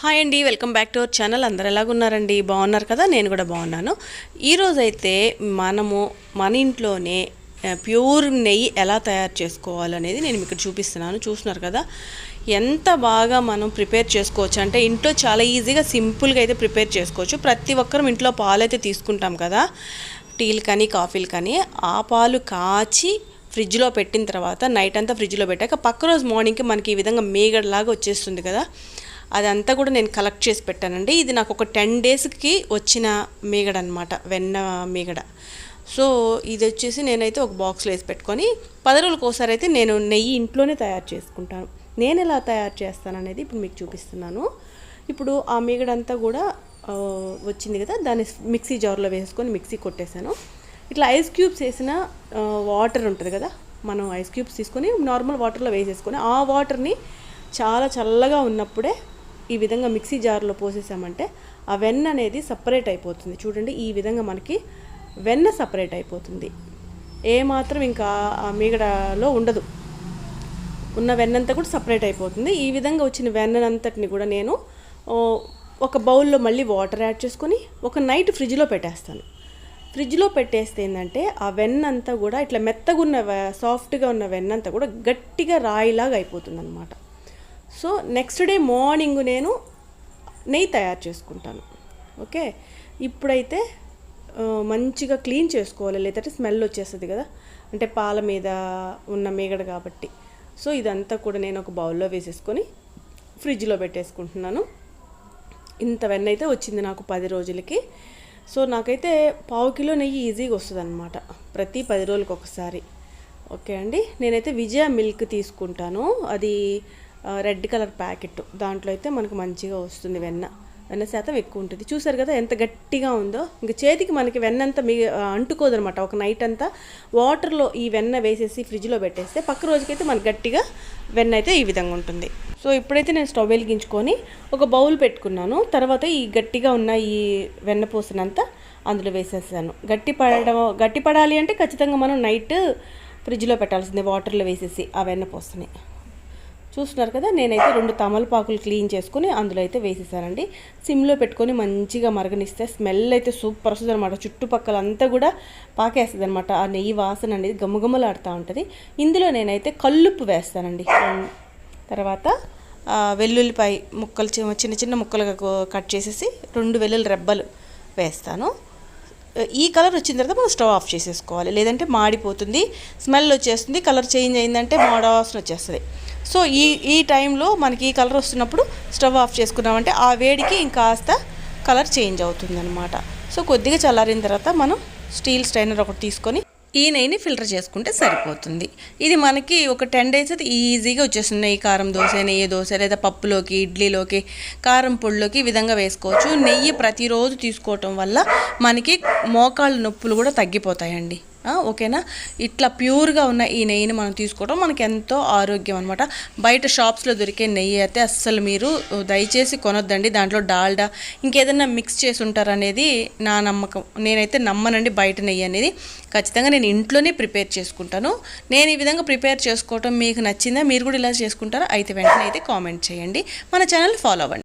Hi అండి welcome back to our channel అందరు ఎలాగున్నారండి? బాగున్నారు కదా? నేను కూడా బాగున్నాను. ఈరోజైతే మనము మన ఇంట్లోనే ప్యూర్ నెయ్యి ఎలా తయారు చేసుకోవాలనేది నేను మీకు చూపిస్తున్నాను. చూస్తున్నారు కదా? ఎంత బాగా మనం ప్రిపేర్ చేసుకోవచ్చు? అంటే ఇంట్లో చాలా ఈజీగా సింపుల్గా అయితే ప్రిపేర్ చేసుకోవచ్చు. ప్రతి ఒక్కరం ఇంట్లో పాలు అయితే తీసుకుంటాం కదా? టీలు కానీ కాఫీలు కానీ ఆ పాలు కాచి ఫ్రిడ్జ్లో పెట్టిన తర్వాత నైట్ అంతా ఫ్రిడ్జ్లో పెట్టాక పక్క రోజు మార్నింగ్కి మనకి ఈ విధంగా మేగడలాగా వచ్చేస్తుంది కదా? అదంతా కూడా నేను కలెక్ట్ చేసి పెట్టానండి. ఇది నాకు ఒక టెన్ డేస్కి వచ్చిన మీగడ అనమాట వెన్న మీగడ. సో ఇది వచ్చేసి నేనైతే ఒక బాక్స్లో వేసి పెట్టుకొని పది రోజులకు ఒకసారి అయితే నేను నెయ్యి ఇంట్లోనే తయారు చేసుకుంటాను. నేను ఎలా తయారు చేస్తాను అనేది ఇప్పుడు మీకు చూపిస్తున్నాను. ఇప్పుడు ఆ మీగడంతా కూడా వచ్చింది కదా దాన్ని మిక్సీ జార్లో వేసుకొని మిక్సీ కొట్టేశాను ఇట్లా ఐస్ క్యూబ్స్ వేసిన వాటర్ ఉంటుంది కదా మనం ఐస్ క్యూబ్స్ తీసుకొని నార్మల్ వాటర్లో వేసేసుకొని ఆ వాటర్ని చాలా చల్లగా ఉన్నప్పుడే ఈ విధంగా మిక్సీ జార్లో పోసేసామంటే ఆ వెన్న అనేది సపరేట్ అయిపోతుంది. చూడండి ఈ విధంగా మనకి వెన్న సపరేట్ అయిపోతుంది. ఏ మాత్రం ఇంకా ఆ మీగడలో ఉండదు. ఉన్న వెన్నంతా కూడా సపరేట్ అయిపోతుంది. ఈ విధంగా వచ్చిన వెన్నంతటిని కూడా నేను ఒక బౌల్లో మళ్ళీ వాటర్ యాడ్ చేసుకొని ఒక నైట్ ఫ్రిడ్జ్లో పెట్టేస్తాను. ఫ్రిడ్జ్లో పెట్టేస్తే ఏంటంటే ఆ వెన్నంతా కూడా ఇట్లా మెత్తగా ఉన్న సాఫ్ట్గా ఉన్న వెన్నంతా కూడా గట్టిగా రాయిలాగా అయిపోతుంది అనమాట సో నెక్స్ట్ డే మార్నింగ్ నేను నెయ్యి తయారు చేసుకుంటాను. ఓకే? ఇప్పుడైతే మంచిగా క్లీన్ చేసుకోవాలి. లేదంటే స్మెల్ వచ్చేస్తుంది కదా? అంటే పాల మీద ఉన్న మీగడ కాబట్టి. సో ఇదంతా కూడా నేను ఒక బౌల్లో వేసేసుకొని ఫ్రిడ్జ్లో పెట్టేసుకుంటున్నాను. ఇంత వెన్న అయితే వచ్చింది నాకు పది రోజులకి. సో నాకైతే పావు కిలో నెయ్యి ఈజీగా వస్తుంది అనమాట ప్రతి పది రోజులకు ఒకసారి ఓకే అండి? నేనైతే విజయ మిల్క్ తీసుకుంటాను. అది రెడ్ కలర్ ప్యాకెట్. దాంట్లో అయితే మనకు మంచిగా వస్తుంది వెన్న. వెన్న శాతం ఎక్కువ ఉంటుంది. చూసారు కదా ఎంత గట్టిగా ఉందో? ఇంక చేతికి మనకి వెన్న అంతా మీ అంటుకోదనమాట. ఒక నైట్ అంతా వాటర్లో ఈ వెన్న వేసేసి ఫ్రిడ్జ్లో పెట్టేస్తే పక్క రోజుకైతే మనకి గట్టిగా వెన్న అయితే ఈ విధంగా ఉంటుంది. సో ఇప్పుడైతే నేను స్టవ్ వెలిగించుకొని ఒక బౌల్ పెట్టుకున్నాను. తర్వాత ఈ గట్టిగా ఉన్న ఈ వెన్న పూసనంతా అందులో వేసేసాను. గట్టి పడడం గట్టి పడాలి అంటే ఖచ్చితంగా మనం నైట్ ఫ్రిడ్జ్లో పెట్టాల్సిందే వాటర్లో వేసేసి ఆ వెన్న పూసని చూస్తున్నారు కదా నేనైతే రెండు తమలపాకులు క్లీన్ చేసుకుని అందులో అయితే వేసేసానండి. సిమ్లో పెట్టుకొని మంచిగా మరగనిస్తే స్మెల్ అయితే సూపర్ వస్తుంది అనమాట చుట్టుపక్కల అంతా కూడా పాకేస్తుంది అనమాట ఆ నెయ్యి వాసన అనేది గమగమలాడుతూ ఉంటుంది. ఇందులో నేనైతే కల్లుప్పు వేస్తానండి. తర్వాత వెల్లుల్లిపాయ ముక్కలు చి- చిన్న చిన్న ముక్కలుగా కట్ చేసేసి రెండు వెల్లుల్లి రెబ్బలు వేస్తాను. ఈ కలర్ వచ్చిన తర్వాత మనం స్టవ్ ఆఫ్ చేసేసుకోవాలి. లేదంటే మాడిపోతుంది స్మెల్ వచ్చేస్తుంది కలర్ చేంజ్ అయిందంటే మాడవాసన వచ్చేస్తుంది. సో ఈ ఈ టైంలో మనకి ఈ కలర్ వస్తున్నప్పుడు స్టవ్ ఆఫ్ చేసుకున్నామంటే ఆ వేడికి ఇంకాస్త కలర్ చేంజ్ అవుతుంది అనమాట సో కొద్దిగా చల్లారిన తర్వాత మనం స్టీల్ స్టైనర్ ఒకటి తీసుకొని ఈ నెయ్యిని ఫిల్టర్ చేసుకుంటే సరిపోతుంది. ఇది మనకి ఒక టెన్ డేస్ అయితే ఈజీగా వచ్చేస్తుంది. నెయ్యి కారం దోశ నెయ్యి దోశ లేదా పప్పులోకి ఇడ్లీలోకి కారం పొడిలోకి ఈ విధంగా వేసుకోవచ్చు. నెయ్యి ప్రతిరోజు తీసుకోవటం వల్ల మనకి మోకాళ్ళ నొప్పులు కూడా తగ్గిపోతాయండి. ఓకేనా? ఇట్లా ప్యూర్గా ఉన్న ఈ నెయ్యిని మనం తీసుకోవడం మనకి ఎంతో ఆరోగ్యం అనమాట బయట షాప్స్లో దొరికే నెయ్యి అయితే అస్సలు మీరు దయచేసి కొనొద్దండి. దాంట్లో డాల్డా ఇంకేదైనా మిక్స్ చేసి ఉంటారనేది నా నమ్మకం. నేనైతే నమ్మనండి బయట నెయ్యి అనేది. ఖచ్చితంగా నేను ఇంట్లోనే ప్రిపేర్ చేసుకుంటాను. నేను ఈ విధంగా ప్రిపేర్ చేసుకోవటం మీకు నచ్చిందా? మీరు కూడా ఇలా చేసుకుంటారా? అయితే వెంటనే అయితే కామెంట్ చేయండి. మన ఛానల్ ఫాలో అవ్వండి.